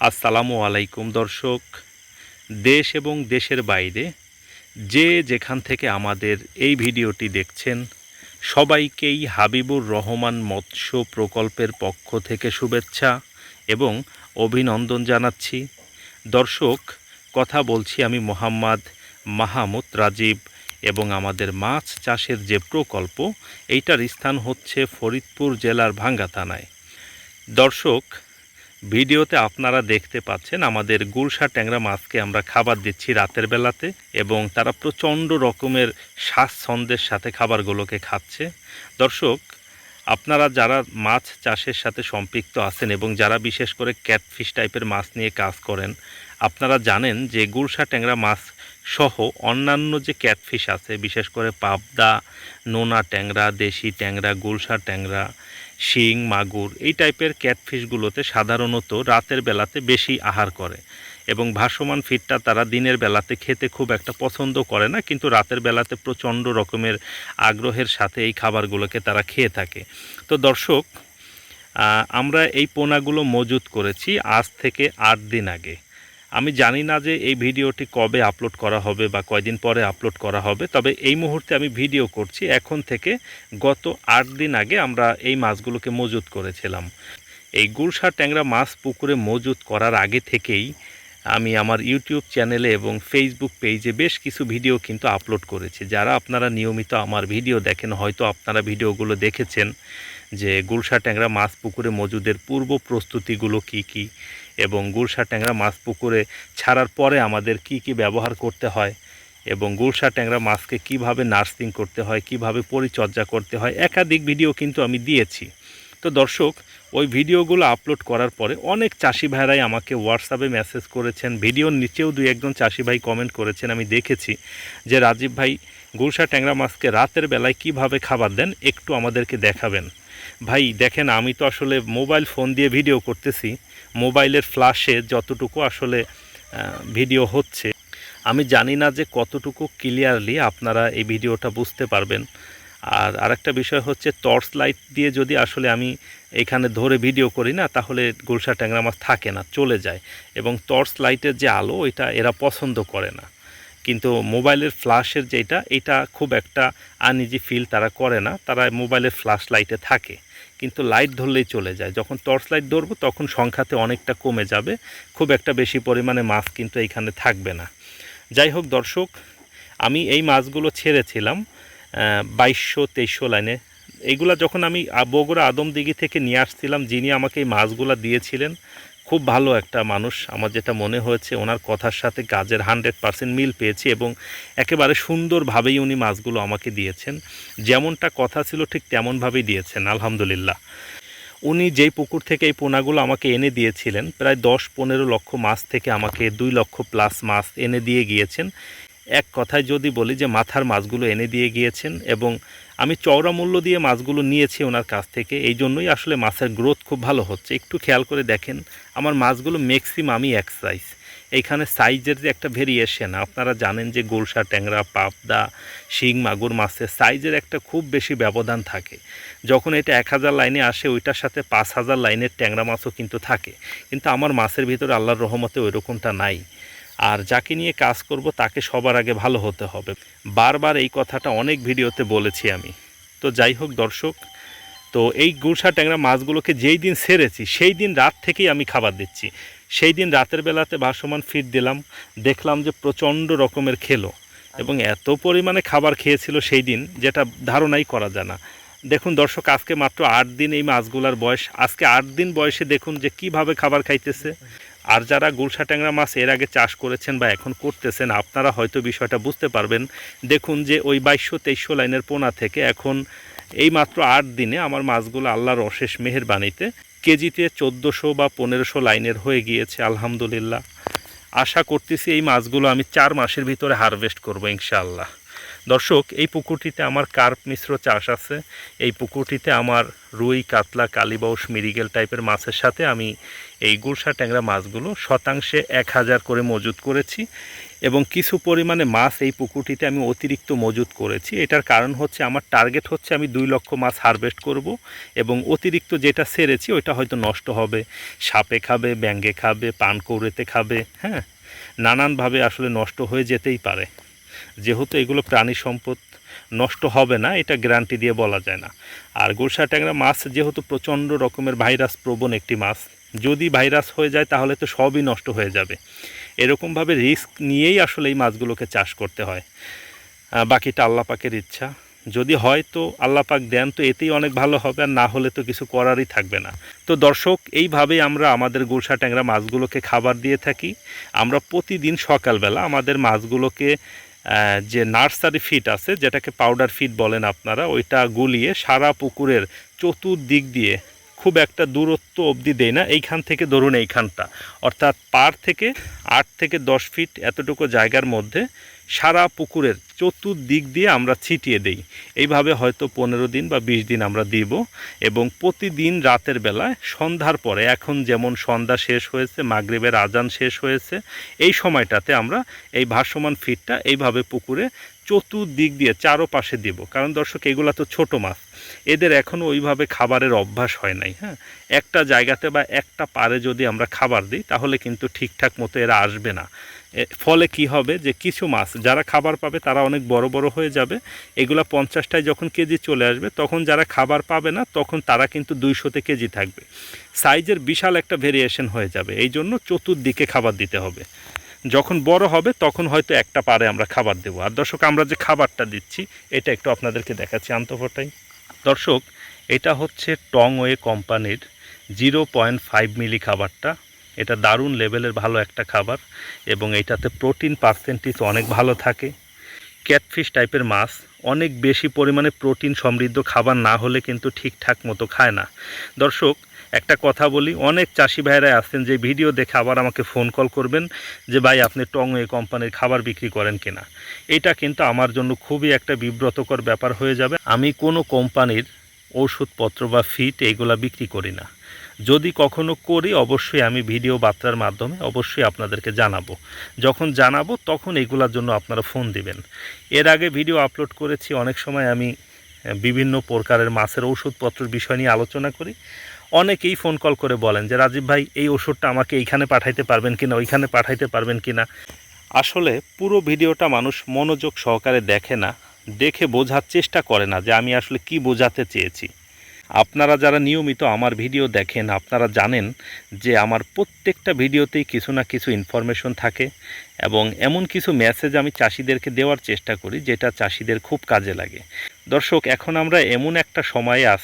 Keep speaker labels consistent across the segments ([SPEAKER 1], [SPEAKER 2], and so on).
[SPEAKER 1] আসসালামু আলাইকুম, দর্শক। দেশ এবং দেশের বাইরে যে যেখান থেকে আমাদের এই ভিডিওটি দেখছেন, সবাইকেই হাবিবুর রহমান মৎস্য প্রকল্পের পক্ষ থেকে শুভেচ্ছা এবং অভিনন্দন জানাচ্ছি। দর্শক, কথা বলছি আমি মোহাম্মদ মাহমুদ রাজীব এবং আমাদের মাছ চাষের যে প্রকল্প, এইটার স্থান হচ্ছে ফরিদপুর জেলার ভাঙ্গা থানায়। দর্শক ভিডিওতে আপনারা দেখতে পাচ্ছেন আমাদের গুলশা ট্যাংরা মাছকে আমরা খাবার দিচ্ছি রাতের বেলাতে এবং তারা প্রচণ্ড রকমের স্বাচ্ছন্দ্যের সাথে খাবারগুলোকে খাচ্ছে। দর্শক, আপনারা যারা মাছ চাষের সাথে সম্পৃক্ত আছেন এবং যারা বিশেষ করে ক্যাটফিশ টাইপের মাছ নিয়ে কাজ করেন, আপনারা জানেন যে গুলশা ট্যাংরা মাছ সহ অন্যান্য যে ক্যাটফিশ আছে, বিশেষ করে পাবদা, নোনা ট্যাংরা, দেশি ট্যাংরা গুলশা ট্যাংরা, শিং, মাগুর, এই টাইপের ক্যাটফিশগুলোতে সাধারণত রাতের বেলাতে বেশি আহার করে এবং ভাসমান ফিডটা তারা দিনের বেলাতে খেতে খুব একটা পছন্দ করে না, কিন্তু রাতের বেলাতে প্রচণ্ড রকমের আগ্রহের সাথে এই খাবারগুলোকে তারা খেয়ে থাকে। তো দর্শক আমরা এই পোনাগুলো মজুত করেছি আজ থেকে আট দিন আগে। আমি জানি না যে এই ভিডিওটি কবে আপলোড করা হবে বা কয়দিন পরে আপলোড করা হবে, তবে এই মুহূর্তে আমি ভিডিও করছি। এখন থেকে গত আট দিন আগে আমরা এই মাছগুলোকে মজুত করেছিলাম। এই গুলশা ট্যাংরা মাছ পুকুরে মজুত করার আগে থেকেই আমি আমার ইউটিউব চ্যানেলে এবং ফেসবুক পেজে বেশ কিছু ভিডিও কিন্তু আপলোড করেছি। যারা আপনারা নিয়মিত আমার ভিডিও দেখেন, হয়তো আপনারা ভিডিওগুলো দেখেছেন যে গুলশা ট্যাংরা মাছ পুকুরে মজুদের পূর্ব প্রস্তুতিগুলো কি কি এবং গুলশা ট্যাংরা মাছ পুকুরে ছাড়ার পরে আমাদের কি কি ব্যবহার করতে হয় এবং গুলশা ট্যাংরা মাছকে কীভাবে নার্সিং করতে হয়, কীভাবে পরিচর্যা করতে হয়, একাধিক ভিডিও কিন্তু আমি দিয়েছি। তো দর্শক, ওই ভিডিওগুলো আপলোড করার পরে অনেক চাষি ভাইরাই আমাকে হোয়াটসঅ্যাপে মেসেজ করেছেন, ভিডিওর নিচেও দুই একজন চাষি ভাই কমেন্ট করেছেন, আমি দেখেছি যে রাজীব ভাই গুলশা ট্যাংরা মাছকে রাতের বেলায় কীভাবে খাবার দেন একটু আমাদেরকে দেখাবেন। ভাই, দেখেন আমি তো আসলে মোবাইল ফোন দিয়ে ভিডিও করতেছি। মোবাইলের ফ্ল্যাশে যতটুকু আসলে ভিডিও হচ্ছে। আমি জানি না যে কতটুকু ক্লিয়ারলি আপনারা এই ভিডিওটা বুঝতে পারবেন। আর আরেকটা বিষয় হচ্ছে টর্চ লাইট দিয়ে যদি আসলে আমি এখানে ধরে ভিডিও করি না, তাহলে গুলশা ট্যাংরা মাছ থাকে না, চলে যায়। এবং টর্চ লাইটের যে আলো, এটা এরা পছন্দ করে না। কিন্তু মোবাইলের ফ্ল্যাশের যেটা, এটা খুব একটা আনইজি ফিল তারা করে না। তারা মোবাইলের ফ্ল্যাশ লাইটে থাকে। কিন্তু লাইট ধরলেই চলে যায়। যখন টর্চ লাইট ধরবো, তখন সংখ্যাতে অনেকটা কমে যাবে। খুব একটা বেশি পরিমাণে মাছ কিন্তু এইখানে থাকবে না। যাই হোক দর্শক, আমি এই মাছগুলো ছেড়েছিলাম বাইশশো, তেইশশো লাইনে। এইগুলা যখন আমি বগুড়া আদমদিঘি থেকে নিয়ে আসছিলাম, যিনি আমাকে এই মাছগুলো দিয়েছিলেন খুব ভালো একটা মানুষ। আমার যেটা মনে হয়েছে, ওনার কথার সাথে কাজের হান্ড্রেড পারসেন্ট মিল পেয়েছি এবং একেবারে সুন্দরভাবেই উনি মাছগুলো আমাকে দিয়েছেন। যেমনটা কথা ছিল, ঠিক তেমনভাবেই দিয়েছেন, আলহামদুলিল্লাহ। উনি যেই পুকুর থেকে এই পোনাগুলো আমাকে এনে দিয়েছিলেন, প্রায় দশ পনেরো লক্ষ মাছ থেকে আমাকে দুই লক্ষ প্লাস মাছ এনে দিয়ে গিয়েছেন। এক কথায় যদি বলি যে মাথার মাছগুলো এনে দিয়ে গিয়েছেন এবং আমি চওড়া মূল্য দিয়ে মাছগুলো নিয়েছি ওনার কাছ থেকে, এই জন্যই আসলে মাছের গ্রোথ খুব ভালো হচ্ছে। একটু খেয়াল করে দেখেন, আমার মাছগুলো ম্যাক্সিমামই এক সাইজ এইখানে সাইজের যে একটা ভেরিয়েশন আপনারা জানেন যে গোলসা ট্যাংরা, পাবদা, শিং, মাগুর মাছের সাইজের একটা খুব বেশি ব্যবধান থাকে। যখন এটা এক হাজার লাইনে আসে, ওইটার সাথে পাঁচ হাজার লাইনের ট্যাংরা মাছও কিন্তু থাকে। কিন্তু আমার মাছের ভিতরে আল্লাহর রহমতে ওই রকমটা নাই। আর যাকে নিয়ে কাজ করব তাকে সবার আগে ভালো হতে হবে। বারবার এই কথাটা অনেক ভিডিওতে বলেছি আমি। তো যাই হোক দর্শক, তো এই গুলশা ট্যাংরা মাছগুলোকে যেই দিন সেরেছি, সেই দিন রাত থেকেই আমি খাবার দিচ্ছি। সেই দিন রাতের বেলাতে ভাসমান ফিট দিলাম, দেখলাম যে প্রচণ্ড রকমের খেলো এবং এত পরিমাণে খাবার খেয়েছিল সেই দিন যেটা ধারণাই করা যায় না। দেখুন দর্শক, আজকে মাত্র আট দিন এই মাছগুলার বয়স। আজকে আট দিন বয়সে দেখুন যে কীভাবে খাবার খাইতেছে। আর যারা গুলশা ট্যাংরা মাছ এর আগে চাষ করেছেন বা এখন করতেছেন, আপনারা হয়তো বিষয়টা বুঝতে পারবেন। দেখুন যে ওই বাইশশো তেইশশো লাইনের পোনা থেকে এখন এই মাত্র আট দিনে আমার মাছগুলো আল্লাহর অশেষ মেহেরবানিতে কেজিতে চোদ্দোশো বা পনেরোশো লাইনের হয়ে গিয়েছে, আলহামদুলিল্লাহ। আশা করতেছি এই মাছগুলো আমি চার মাসের ভিতরে হারভেস্ট করব, ইনশাআল্লাহ। দর্শক, এই পুকুরটিতে আমার কার্প মিশ্র চাষ আছে। এই পুকুরটিতে আমার রুই, কাতলা, কালীবাউস মিরিগেল টাইপের মাছের সাথে আমি এই গুলশা ট্যাংরা মাছগুলো শতাংশে এক হাজার করে মজুত করেছি এবং কিছু পরিমাণে মাছ এই পুকুরটিতে আমি অতিরিক্ত মজুত করেছি। এটার কারণ হচ্ছে আমার টার্গেট হচ্ছে আমি দুই লক্ষ মাছ হারভেস্ট করব এবং অতিরিক্ত যেটা সেরেছি ওইটা হয়তো নষ্ট হবে। সাপে খাবে ব্যাঙ্গে খাবে পান কৌড়েতে খাবে হ্যাঁ? নানানভাবে আসলে নষ্ট হয়ে যেতেই পারে। যেহেতু এগুলো প্রাণী সম্পদ নষ্ট হবে না, এটা গ্যারান্টি দিয়ে বলা যায় না। আর গোসা ট্যাংরা মাছ যেহেতু প্রচণ্ড রকমের ভাইরাস প্রবণ একটি মাছ, যদি ভাইরাস হয়ে যায় তাহলে তো সবই নষ্ট হয়ে যাবে। এরকমভাবে রিস্ক নিয়েই আসলে এই মাছগুলোকে চাষ করতে হয়। বাকিটা আল্লাপাকের ইচ্ছা। যদি হয় তো আল্লাহ পাক দেন, তো এতেই অনেক ভালো হবে, আর না হলে তো কিছু করারই থাকবে না। তো দর্শক, এইভাবেই আমরা আমাদের গোসা ট্যাংরা মাছগুলোকে খাবার দিয়ে থাকি। আমরা প্রতিদিন সকালবেলা আমাদের মাছগুলোকে যে নার্সারি ফিট আছে, যেটাকে পাউডার ফিট বলেন আপনারা, ওইটা গুলিয়ে সারা পুকুরের চতুর্দিক দিয়ে খুব একটা দূরত্ব অবধি দেয় না। এইখান থেকে ধরুন এইখানটা। অর্থাৎ পার থেকে আট থেকে দশ ফিট এতটুকু জায়গার মধ্যে সারা পুকুরের চতুর্দিক দিয়ে আমরা ছিটিয়ে দেই। এইভাবে হয়তো পনেরো দিন বা বিশ দিন আমরা দিব এবং প্রতিদিন রাতের বেলায় সন্ধ্যার পরে, এখন যেমন সন্ধ্যা শেষ হয়েছে, মাগরীবের আজান শেষ হয়েছে, এই সময়টাতে আমরা এই ভাসমান ফিটটা এইভাবে পুকুরে চতুর্দিক দিয়ে চারোপাশে দিব। কারণ দর্শক, এগুলা তো ছোট মাছ। এদের এখনও ওইভাবে খাবারের অভ্যাস হয় নাই হ্যাঁ? একটা জায়গাতে বা একটা পারে যদি আমরা খাবার দিই, তাহলে কিন্তু ঠিকঠাক মতো এরা আসবে না। ফলে কি হবে যে কিছু মাছ, যারা খাবার পাবে, তারা অনেক বড় বড় হয়ে যাবে। এগুলো পঞ্চাশটায় যখন কেজি চলে আসবে, তখন যারা খাবার পাবে না, তখন তারা কিন্তু দুইশোতে কেজি থাকবে। সাইজের বিশাল একটা ভেরিয়েশন হয়ে যাবে। এই জন্য চতুর্দিকে খাবার দিতে হবে। যখন বড় হবে, তখন হয়তো একটা পারে আমরা খাবার দেবো। আর দর্শক, আমরা যে খাবারটা দিচ্ছি, এটা একটু আপনাদেরকে দেখাচ্ছি আন্তঃফটাই দর্শক, এটা হচ্ছে টং ওয়ে কোম্পানির জিরো পয়েন্ট ফাইভ মিলি খাবারটা। এটা দারুণ লেভেলের ভালো একটা খাবার এবং এটাতে প্রোটিন পার্সেন্টেজ অনেক ভালো থাকে। ক্যাটফিশ টাইপের মাছ, অনেক বেশি পরিমাণে প্রোটিন সমৃদ্ধ খাবার না হলে কিন্তু ঠিকঠাক মতো খায় না। দর্শক একটা কথা বলি, অনেক চাষি ভাইরা আছেন যে ভিডিও দেখে আবার আমাকে ফোন কল করবেন যে, ভাই, আপনি টং এই কোম্পানির খাবার বিক্রি করেন কিনা? এটা কিন্তু আমার জন্য খুবই একটা বিব্রতকর ব্যাপার হয়ে যাবে। আমি কোনো কোম্পানির ওষুধপত্র বা ফিট এইগুলা বিক্রি করি না। যদি কখনো করি, অবশ্যই আমি ভিডিও বার্তার মাধ্যমে অবশ্যই আপনাদেরকে জানাব। যখন জানাব, তখন এগুলোর জন্য আপনারা ফোন দিবেন। এর আগে ভিডিও আপলোড করেছি, অনেক সময় আমি বিভিন্ন প্রকারের মাছের ওষুধপত্রের বিষয় নিয়ে আলোচনা করি। অনেকেই ফোন কল করে বলেন যে, রাজীব ভাই, এই ওষুধটা আমাকে এইখানে পাঠাইতে পারবেন কিনা, ওইখানে পাঠাইতে পারবেন কিনা? আসলে পুরো ভিডিওটা মানুষ মনোযোগ সহকারে দেখে না, দেখে বোঝার চেষ্টা করে না যে, আমি আসলে কি বোঝাতে চেয়েছি? আপনারা যারা নিয়মিত আমার ভিডিও দেখেন আপনারা জানেন যে আমার প্রত্যেকটা ভিডিওতেই কিছু না কিছু ইনফরমেশন থাকে এবং এমন কিছু মেসেজ আমি চাষিদেরকে দেওয়ার চেষ্টা করি যেটা চাষিদের খুব কাজে লাগে। দর্শক এখন আমরা এমন একটা সময়ে আহ,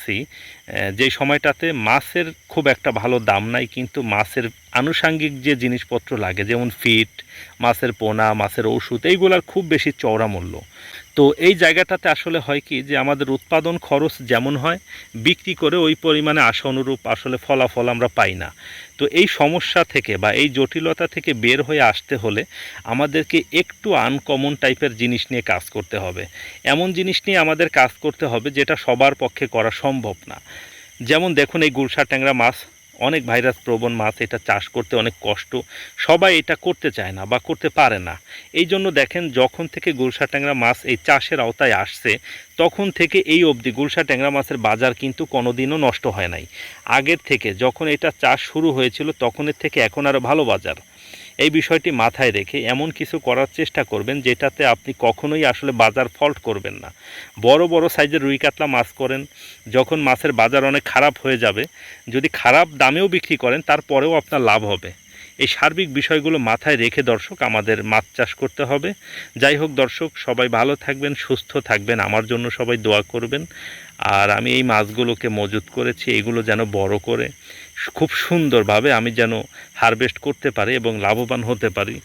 [SPEAKER 1] যে সময়টাতে মাছের খুব একটা ভালো দাম নাই কিন্তু মাছের আনুষাঙ্গিক যে জিনিসপত্র লাগে যেমন ফিট মাছের পোনা মাছের ওষুধ এইগুলার খুব বেশি চওড়া মূল্য। তো এই জায়গাটাতে আসলে হয় কি যে আমাদের উৎপাদন খরচ যেমন হয়, বিক্রি করে ওই পরিমাণে আশা অনুরূপ আসলে ফলাফল আমরা পাই না। তো এই সমস্যা থেকে বা এই জটিলতা থেকে বের হয়ে আসতে হলে আমাদেরকে একটু আনকমন টাইপের জিনিস নিয়ে কাজ করতে হবে। এমন জিনিস নিয়ে আমাদের কাজ করতে হবে যেটা সবার পক্ষে করা সম্ভব না। যেমন দেখুন এই গুলশা ট্যাংরা মাছ অনেক ভাইরাস প্রবণ মাছ, এটা চাষ করতে অনেক কষ্ট। সবাই এটা করতে চায় না বা করতে পারে না। এই জন্য দেখেন, যখন থেকে গুলশা ট্যাংরা মাছ এই চাষের আওতায় আসছে, তখন থেকে এই অবধি গুলশা ট্যাংরা মাছের বাজার কিন্তু কোনোদিনও নষ্ট হয় নাই। আগের থেকে যখন এটা চাষ শুরু হয়েছিল, তখনের থেকে এখন আরও ভালো বাজার। এই বিষয়টি মাথায় রেখে এমন কিছু করার চেষ্টা করবেন যেটাতে আপনি কখনোই আসলে বাজার ফল্ট করবেন না। বড় বড় সাইজের রুই কাতলা মাছ করেন, যখন মাছের বাজার অনেক খারাপ হয়ে যাবে, যদি খারাপ দামেও বিক্রি করেন, তারপরেও আপনার লাভ হবে। এই সার্বিক বিষয়গুলো মাথায় রেখে দর্শক আমাদের মাছ চাষ করতে হবে। যাই হোক দর্শক, সবাই ভালো থাকবেন, সুস্থ থাকবেন। আমার জন্য সবাই দোয়া করবেন। আর আমি এই মাছগুলোকে মজুত করেছি, এগুলো যেন বড় করে খুব সুন্দরভাবে আমি যেন হারভেস্ট করতে পারি এবং লাভবান হতে পারি।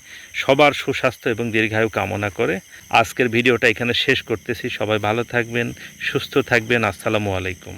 [SPEAKER 1] সবার সুস্বাস্থ্য এবং দীর্ঘায়ু কামনা করে আজকের ভিডিওটা এখানে শেষ করতেছি। সবাই ভালো থাকবেন, সুস্থ থাকবেন। আসসালামু আলাইকুম।